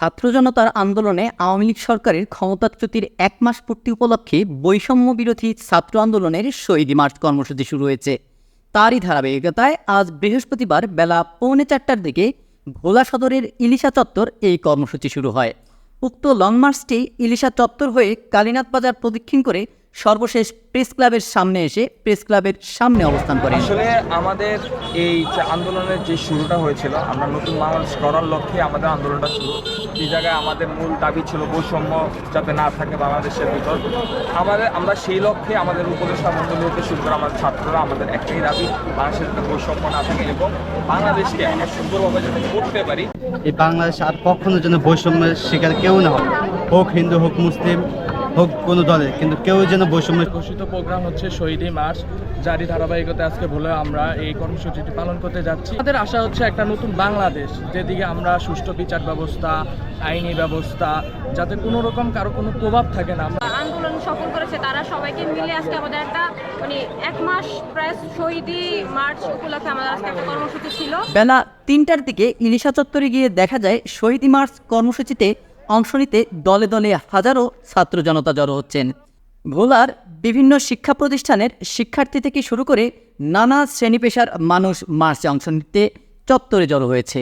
ছাত্র জনতার আন্দোলনে আওয়ামী লীগ সরকারের ক্ষমতাচ্যুতির এক মাস পূর্তি উপলক্ষে বৈষম্য বিরোধী ছাত্র আন্দোলনের শহীদী মার্চ কর্মসূচি শুরু হয়েছে। তারই ধারাবাহিকতায় আজ বৃহস্পতিবার বেলা পৌনে চারটার দিকে ভোলা সদরের ইলিশা চত্বর এই কর্মসূচি শুরু হয়। উক্ত লং মার্চটি ইলিশা চত্বর হয়ে কালীনাথ বাজার প্রদক্ষিণ করে সর্বশেষ প্রেস ক্লাবের সামনে এসে প্রেস ক্লাবের সামনে অবস্থান করেন। আসলে আমাদের এই যে আন্দোলনের যে শুরুটা হয়েছিল আমরা নতুন বাংলাদেশ করার লক্ষ্যে আমাদের আন্দোলনটা শুরু। এই জায়গায় আমাদের মূল দাবি ছিল বৈষম্য যাতে না থাকে বাংলাদেশের ভিতর। আমাদের আমরা সেই লক্ষ্যে আমাদের উপদেষ্টা মন্ডলী হতে শুরু করে আমাদের ছাত্ররা আমাদের একটাই দাবি বাংলাদেশের যাতে বৈষম্য না থাকে এবং বাংলাদেশকে আমরা সুন্দরভাবে যাতে করতে পারি। এই বাংলাদেশ আর কখনো যেন বৈষম্যের শিকার কেউ না হয় হোক হিন্দু হোক মুসলিম হোক কোনো দলে কিন্তু কেউ যেন বৈষম্য ঘোষিত প্রোগ্রাম হচ্ছে শহীদি মার্চ। যারই ধারাবাহিকতা আজকে ভুলে আমরা এই কর্মসূচিটি পালন করতে যাচ্ছি। আমাদের আশা হচ্ছে একটা নতুন বাংলাদেশ যেদিকে আমরা সুষ্ঠু বিচার ব্যবস্থা আইনি ব্যবস্থা যাতে কোনো রকম কারও কোনো প্রভাব থাকে না। আমরা আন্দোলন সফল করেছে তারা সবাইকে মিলে আজকে আমাদের একটা মানে এক মাস প্রায় শহীদি মার্চ উপলক্ষে আমাদের আজকে একটা কর্মসূচি ছিল। বেলা তিনটার দিকে ইলিশা চত্বরে গিয়ে দেখা যায় শহীদ মার্চ কর্মসূচিতে অংশ নিতে দলে দলে হাজারো ছাত্র জনতা জড়ো হচ্ছেন। ভোলার বিভিন্ন শিক্ষা প্রতিষ্ঠানের শিক্ষার্থী থেকে শুরু করে নানা শ্রেণি পেশার মানুষ মার্চে অংশ নিতে চত্বরে জড়ো হয়েছে।